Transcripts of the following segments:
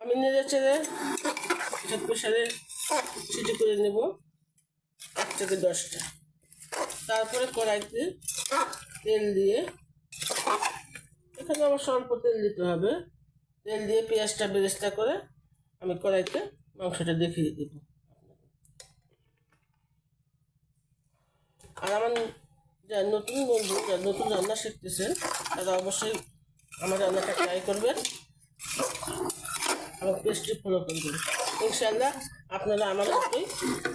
আমি নেড়ে চেড়ে এটা প্রেশারে সিটি করে নেব। এক থেকে দশটা। তারপরে কড়াইতে তেল দিয়ে, এখানে আমার স্বল্প তেল দিতে হবে। তেল দিয়ে পেঁয়াজটা বেরেস্তা করে আমি কড়াইতে মাংসটা দেখিয়ে দেব। আর আমার যা নতুন বন্ধু যারা নতুন রান্না শিখতেছেন তারা অবশ্যই আমার রান্নাটা ট্রাই করবেন। পেস্টটি ফলো করবেন ইনশাল্লাহ আপনারা আমার মতোই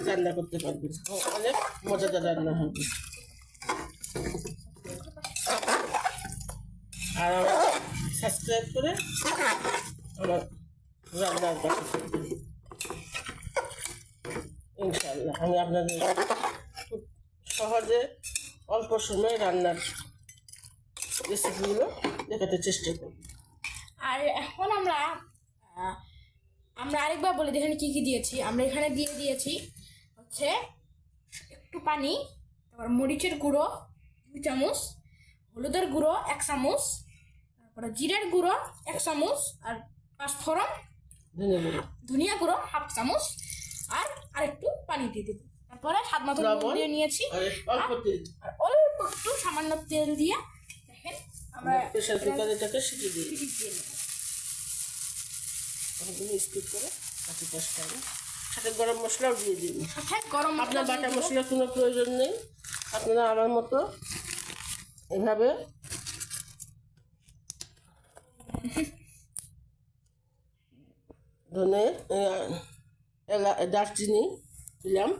রান্না করতে পারবেন। অনেক মজাদার রান্না হবে। আর আমার সাবস্ক্রাইব করে আমার রান্নার পাশে। ইনশাল্লাহ আমি আপনাদের খুব সহজে অল্প সময়ে রান্নার রেসিপিগুলো দেখাতে চেষ্টা করব। আর এখন আমরা আমরা আরেকবার বলি এখানে কি কি দিয়েছি? আমরা এখানে দিয়ে দিয়েছি হচ্ছে একটু পানি তারপর মরিচের গুঁড়ো দুই চামচ হলুদের গুঁড়ো এক চামচ তারপরে জিরের গুঁড়ো এক চামচ আর পাঁচফোড়ন ধনিয়া গুঁড়ো। হাফ চামচ আর আরেকটু পানি দিয়ে দেবো। তারপরে স্বাদ মতো দিয়ে নিয়েছি। আর অল্প তেল। আর অল্প একটু সামান্য তেল দিয়ে দেখেন আমরা প্রেশার কুকারে এটাকে সিটি দিয়ে অনেকগুলো স্কিপ করে বাকি পাঁচটা আমি সাথে গরম মশলাও দিয়ে দিন গরম আপনার বাটা মশলার কোনো প্রয়োজন নেই। আপনারা আমার মতো এভাবে ধনে এলা দারচিনি দিলাম।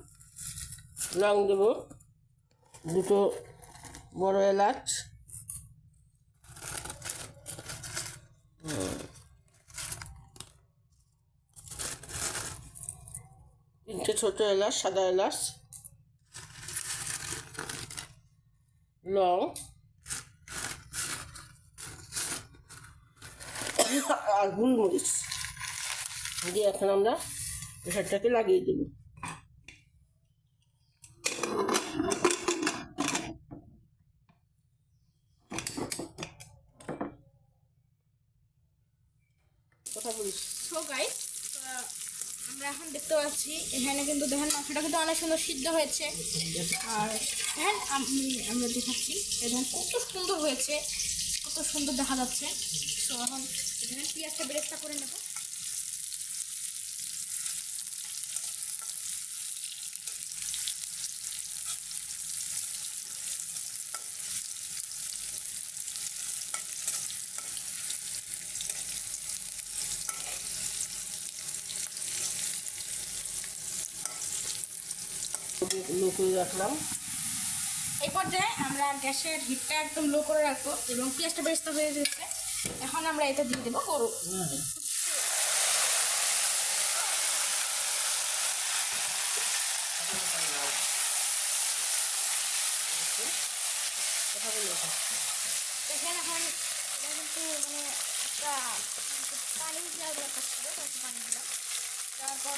লং দেব। দুটো বড় এলাচ। হুম। ছোট এলাচ, সাদা এলাচ, লং, আর গোলমরিচ। দিয়ে এখন আমরা প্রেশারটাকে লাগিয়ে দেব। কথা বলিস? আমরা এখন দেখতে পাচ্ছি, এখানে কিন্তু দেখেন মাংসটা কিন্তু অনেক সুন্দর সিদ্ধ হয়েছে। আর দেখেন আমরা দেখাচ্ছি, দেখেন কত সুন্দর হয়েছে, কত সুন্দর দেখা যাচ্ছে। তো এখন দেখেন পেঁয়াজটা বেরেস্তা করে নেব। করে রাখলাম। এই পর্যায়ে আমরা গ্যাসের হিটটা একদম লো করে রাখব এবং পেঁয়াজটা বেরেস্তা হয়ে গেছে। এখন আমরা এটা দিয়ে দেবো গরু। এখন মানে তারপর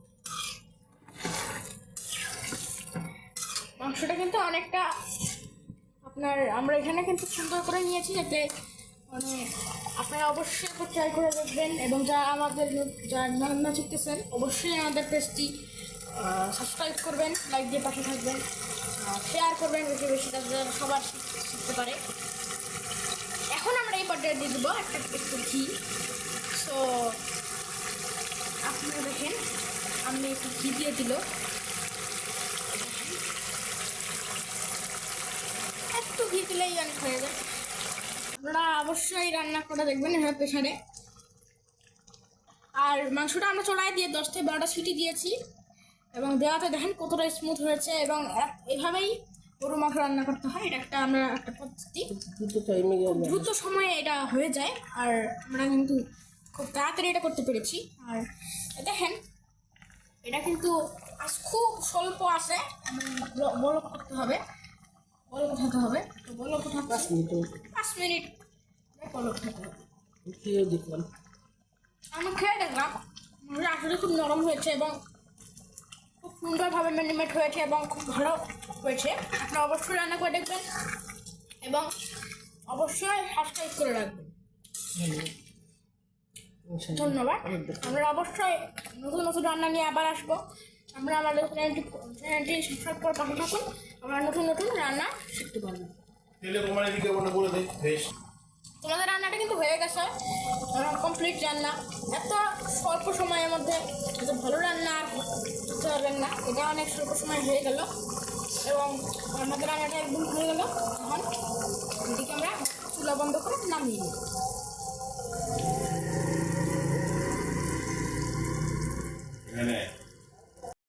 মাংসটা কিন্তু অনেকটা আপনার, আমরা এখানে কিন্তু সুন্দর করে নিয়েছি যাতে মানে আপনারা অবশ্যই একবার ট্রাই করে দেখবেন এবং যারা আমাদের যারা রান্না শিখতেছেন, অবশ্যই আমাদের পেজটি সাবস্ক্রাইব করবেন লাইক দিয়ে পাশে থাকবেন শেয়ার করবেন, বেশি বেশি যাতে সবার শিখতে পারে। এখন আমরা এই পর্যায়ে দিয়ে দেবো একটা একটু ঘি। সো আপনারা দেখেন, আমি একটু ঘি দিয়ে দিল একটু ঘি দিলেই অনেক হয়ে যায়। আপনারা অবশ্যই রান্না করে দেখবেন এভাবে প্রেশারে। আর মাংসটা আমরা চড়াই দিয়ে দশ থেকে বারোটা সিটি দিয়েছি। এবং দেওয়াতে দেখেন কতটা স্মুথ হয়েছে এবং এভাবেই গরু মাংস রান্না করতে হয়। এটা একটা আমরা একটা পদ্ধতি। দ্রুত সময়ে এটা হয়ে যায়। আর আমরা কিন্তু খুব তাড়াতাড়ি এটা করতে পেরেছি। আর দেখেন এটা কিন্তু আজ খুব স্বল্প আছে। বড় করতে হবে। বড় উঠাতে হবে। তো বড় উঠাতে পাঁচ মিনিট পাঁচ মিনিট। বড় উঠাতে হবে। খেয়ে আমি খেয়ে দেখলাম। মুরগি খুব নরম হয়েছে এবং খুব সুন্দরভাবে ম্যানিমেট হয়েছে এবং খুব ভালো হয়েছে। আপনারা অবশ্যই রান্না করে দেখবেন এবং অবশ্যই সাবস্ক্রাইব করে রাখবেন। ধন্যবাদ। আমরা অবশ্যই নতুন নতুন রান্না নিয়ে আবার আসব। আমরা আমাদের চ্যানেলটি চ্যানেলটি সাবস্ক্রাইব করে পাশে থাকুন। আমরা নতুন নতুন রান্না শিখতে পারব। তেলে তোমার এদিকে বলে বেশ তোমাদের রান্নাটা কিন্তু হয়ে গেছে। কমপ্লিট রান্না। এত স্বল্প সময়ের মধ্যে এত ভালো রান্না আর করতে পারবেন না। এটা অনেক স্বল্প সময় হয়ে গেল। এবং আমাদের রান্নাটা একদম হয়ে গেল। এখন এদিকে আমরা চুলা বন্ধ করে নামিয়ে নিই।